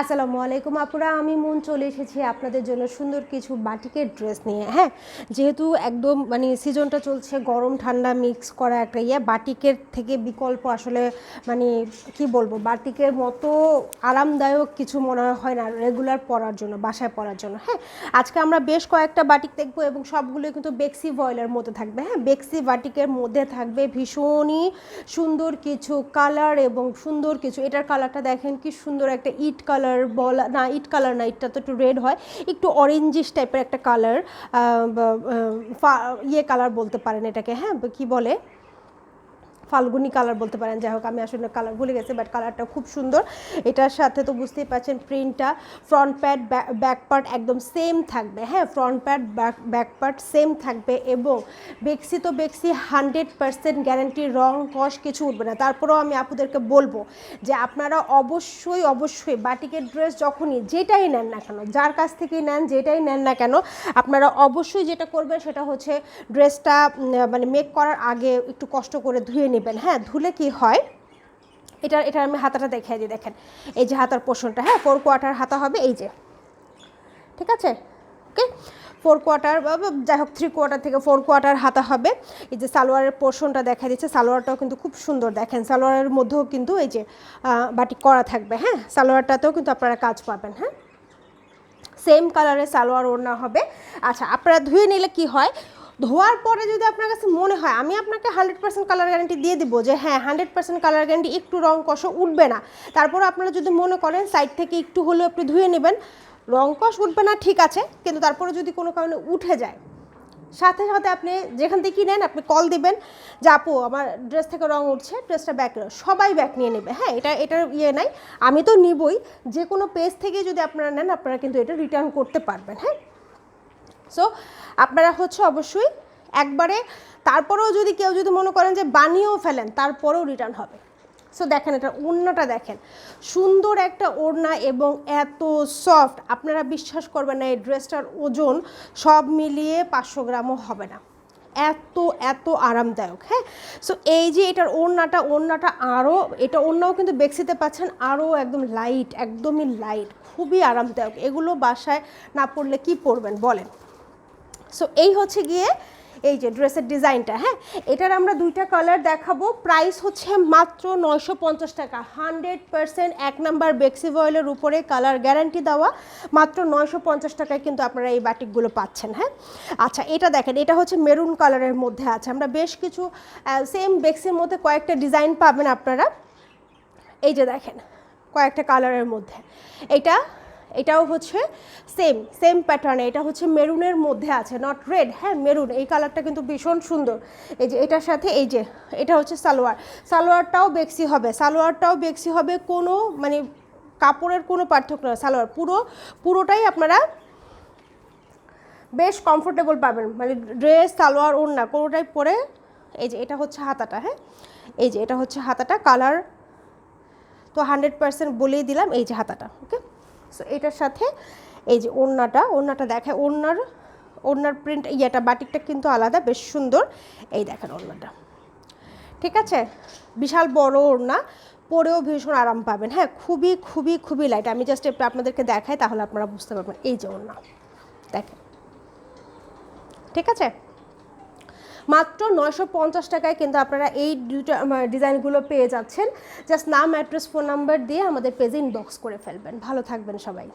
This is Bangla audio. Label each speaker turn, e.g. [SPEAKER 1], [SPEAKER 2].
[SPEAKER 1] আসসালামু আলাইকুম আপুরা, আমি মন চলে এসেছি আপনাদের জন্য সুন্দর কিছু বাটিকের ড্রেস নিয়ে হ্যাঁ? যেহেতু একদম মানে সিজনটা চলছে গরম, ঠান্ডা মিক্স করা একটা ইয়ে বাটিকের থেকে বিকল্প আসলে মানে কি বলব, বাটিকের মতো আরামদায়ক কিছু মনে হয় না রেগুলার পরার জন্য, বাসায় পরার জন্য হ্যাঁ? আজকে আমরা বেশ কয়েকটা বাটিক দেখব এবং সবগুলো কিন্তু বেক্সি ভয়েলের মধ্যে থাকবে হ্যাঁ? বেক্সি বাটিকের মধ্যে থাকবে ভীষণই সুন্দর কিছু কালার এবং সুন্দর কিছু, এটার কালারটা দেখেন কি সুন্দর একটা ইট কালার বলা, না ইট কালার না ইটটা তো একটু রেড হয়। একটু অরেঞ্জিস টাইপের একটা কালার ইয়ে কালার বলতে পারেন এটাকে হ্যাঁ কি বলে? ফাল্গুনি কালার বলতে পারেন। যাই হোক, আমি আসলে কালার ভুলে গেছি বাট কালারটা খুব সুন্দর। এটার সাথে তো বুঝতেই পারছেন প্রিন্টটা ফ্রন্ট প্যাড ব্যাক পার্ট একদম সেম থাকবে। হ্যাঁ front part back back part same থাকবে এবং বেক্সি তো বেক্সি হান্ড্রেড পার্সেন্ট গ্যারান্টি রং কষ কিছু উঠবে না। তারপরেও আমি আপুদেরকে বলব যে আপনারা অবশ্যই অবশ্যই বাটিকের ড্রেস যখনই যেটাই নেন না কেন, যার কাছ থেকেই নেন, যেটাই নেন না কেন, আপনারা অবশ্যই যেটা করবেন সেটা হচ্ছে ড্রেসটা মানে মেক করার আগে একটু কষ্ট করে ধুয়ে নেবেন। হ্যাঁ ধুলে কি হয়? এটা এটা আমি হাতাটা দেখিয়ে দিই, দেখেন। এই যে হাতার পোষণটা হ্যাঁ ফোর কোয়ার্টার হাতা হবে, এই যে। ঠিক আছে? ওকে ফোর কোয়ার্টার যাই হোক থ্রি কোয়ার্টার থেকে ফোর কোয়ার্টার হাতা হবে। এই যে সালোয়ারের পোর্শনটা দেখা দিচ্ছে, সালোয়ারটাও কিন্তু খুব সুন্দর, দেখেন। সালোয়ারের মধ্যেও কিন্তু এই যে বাটি করা থাকবে হ্যাঁ? সালোয়ারটাতেও কিন্তু আপনারা কাজ পাবেন হ্যাঁ? সেম কালারের সালোয়ার ওড়না হবে। আচ্ছা আপনারা ধুয়ে নিলে কি হয়? ধোয়ার পরে যদি আপনার কাছে মনে হয়, আমি আপনাকে হান্ড্রেড পার্সেন্ট কালার গ্যারান্টি দিয়ে দিব যে হ্যাঁ হান্ড্রেড পার্সেন্ট কালার গ্যারান্টি একটু রং কষ উঠবে না। তারপর আপনারা যদি মনে করেন সাইড থেকে একটু হলেও একটু ধুয়ে নেবেন, রং কষ উঠবে না, ঠিক আছে, কিন্তু তারপরে যদি কোনো কারণে উঠে যায়, সাথে সাথে আপনি যেখান থেকে নেন আপনি কল দিবেন যে, আপু, আমার ড্রেস থেকে রং উঠছে ড্রেসটা ব্যাক সবাই ব্যাক নিয়ে নেবে। হ্যাঁ এটা এটার ইয়ে নাই, আমি তো নিবই, যে কোনো পেজ থেকে যদি আপনারা নেন, আপনারা কিন্তু এটা রিটার্ন করতে পারবেন হ্যাঁ? সো আপনারা হচ্ছে অবশ্যই একবারে। তারপরেও যদি কেউ যদি মনে করেন যে বানিয়েও ফেলেন, তারপরেও রিটার্ন হবে। সো দেখেন এটা, ওড়নাটা দেখেন। সুন্দর একটা ওড়না এবং এত সফট আপনারা বিশ্বাস করবেন না, এই ড্রেসটার ওজন সব মিলিয়ে পাঁচশো গ্রামও হবে না। এত এত আরামদায়ক হ্যাঁ? সো এই যে এটার ওড়নাটা ওড়নাটা আরও এটা ওড়নাও কিন্তু বেক্সিতে পাচ্ছেন আরও একদম লাইট একদমই লাইট খুবই আরামদায়ক। এগুলো বাসায় না পড়লে কি পরবেন, বলেন। সো এই হচ্ছে গিয়ে এই যে ড্রেসের ডিজাইনটা হ্যাঁ? এটার আমরা দুইটা কালার দেখাবো। প্রাইস হচ্ছে মাত্র নয়শো পঞ্চাশ টাকা। হান্ড্রেড পার্সেন্ট এক নাম্বার বেক্সি অয়েলের উপরে কালার গ্যারান্টি দেওয়া। মাত্র নয়শো পঞ্চাশ টাকায় কিন্তু আপনারা এই বাটিকগুলো পাচ্ছেন হ্যাঁ? আচ্ছা এটা দেখেন, এটা হচ্ছে মেরুন কালারের মধ্যে আছে। আমরা বেশ কিছু সেম বেক্সির মধ্যে কয়েকটা ডিজাইন পাবেন আপনারা। এই যে দেখেন, কয়েকটা কালারের মধ্যে। এটা এটাও হচ্ছে সেম সেম প্যাটার্নে এটা হচ্ছে মেরুনের মধ্যে আছে নট রেড হ্যাঁ মেরুন। এই কালারটা কিন্তু ভীষণ সুন্দর। এই যে, এটার সাথে এই যে, এটা হচ্ছে সালোয়ার। সালোয়ারটাও বেক্সি হবে। সালোয়ারটাও বেক্সি হবে কোনো মানে কাপড়ের কোনো পার্থক্য না সালোয়ার পুরো, পুরোটাই আপনারা বেশ কমফোর্টেবল পাবেন। মানে ড্রেস সালোয়ার, ওড়না, কোনোটাই পরে এই যে, এটা হচ্ছে হাতাটা হ্যাঁ? এই যে, এটা হচ্ছে হাতাটা। কালার তো হান্ড্রেড পার্সেন্ট বলেই দিলাম এই যে হাতাটা ওকে সো এটার সাথে এই যে ওড়নাটা ওড়নাটা দেখায়, ওড়নার ওড়নার প্রিন্ট ইয়েটা, বাটিকটা কিন্তু আলাদা, বেশ সুন্দর। এই দেখেন ওড়নাটা। ঠিক আছে? বিশাল বড় ওড়না, পরেও ভীষণ আরাম পাবেন। হ্যাঁ খুবই খুবই খুবই লাইট আমি জাস্ট একটু আপনাদেরকে দেখাই, তাহলে আপনারা বুঝতে পারবেন। এই যে ওড়না, দেখেন। ঠিক আছে? মাত্র নয়শো পঞ্চাশ টাকায় কিন্তু আপনারা এই দুটো ডিজাইনগুলো পেয়ে যাচ্ছেন। জাস্ট নাম অ্যাড্রেস ফোন নাম্বার দিয়ে আমাদের পেজে ইনবক্স করে ফেলবেন। ভালো থাকবেন সবাই।